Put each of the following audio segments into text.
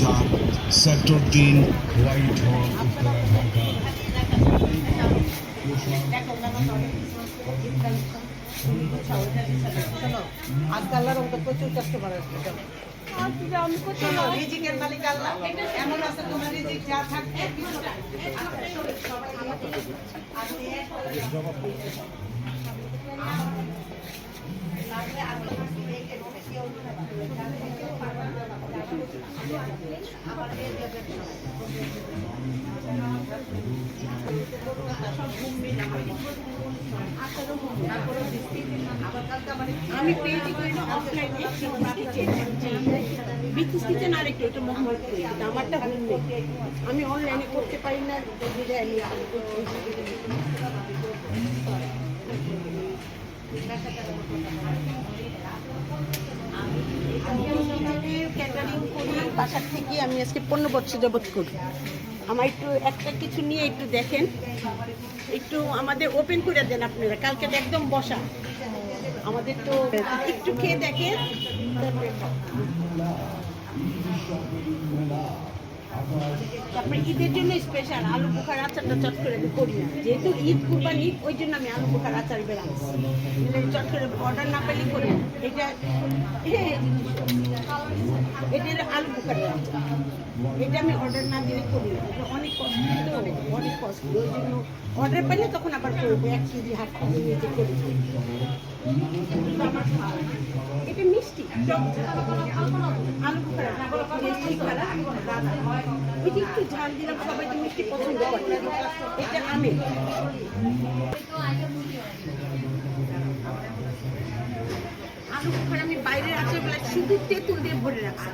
চার সেক্টর তিন হোয়াইট হল উত্তরা ঢাকা। আজকে আমি পেয়েছি অফলাইনে বিকুশ কিচেন আর একটু ওটা মোহাম্মদ আমারটা আমি অনলাইনে করতে পারি না ক্যাটারিং করি বাসার থেকে আমি আজকে পনেরো বছর যাবৎ করি। আমার একটু, একটা কিছু নিয়ে একটু দেখেন। একটু আমাদের ওপেন করে দেন আপনারা। কালকে একদম বসা। আমাদের তো একটু খেয়ে দেখেন। তারপরে ঈদের জন্য স্পেশাল আলু বোখার আচারটা চট করে আমি করি না। যেহেতু ঈদ কুরবানি, ওই জন্য আমি আলু বোখার আচার বেরাচ্ছি চট করে অর্ডার না পেলে করি। এটা এটা হলো আলু বোখারের আচার। এটা আমি অর্ডার না দিলে করি না। অনেক কষ্ট অনেক কষ্ট। ওই জন্য অর্ডার পেলে তখন আবার করব, এক কেজি, হাফ কেজি যে করি। এটা মিষ্টি। আলু বোখারা মিষ্টি খারাপ একটু ঝাল দিলাম, সবাই তো মিষ্টি পছন্দ করে। এটা আমি। বোখারা আমি বাইরের আছে বলে শুধু তেঁতুল দিয়ে ভরে রাখছি।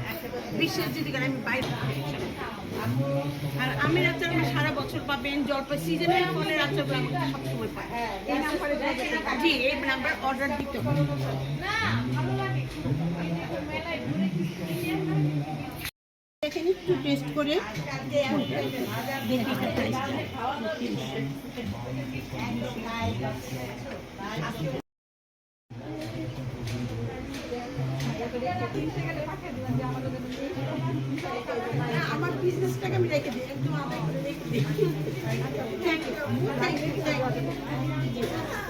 বিশ্বের যদি আমি বাইরে আর আমের আচার আমি সারা বছর পাবেন জলপাই সিজনের ফলের আচারগুলো আমাকে সবসময় পাই জি, এই নাম্বার অর্ডার দিতে হবে দেখেন একটু টেস্ট করে আমার বিজনেসটাকে আমি রেখে দিই। একদম আদায় করে রেখে থ্যাংক ইউ থ্যাংক ইউ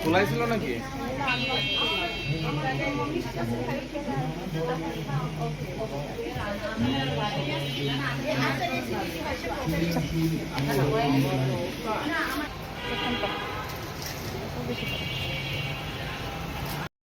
খোলাই ছিল নাকি?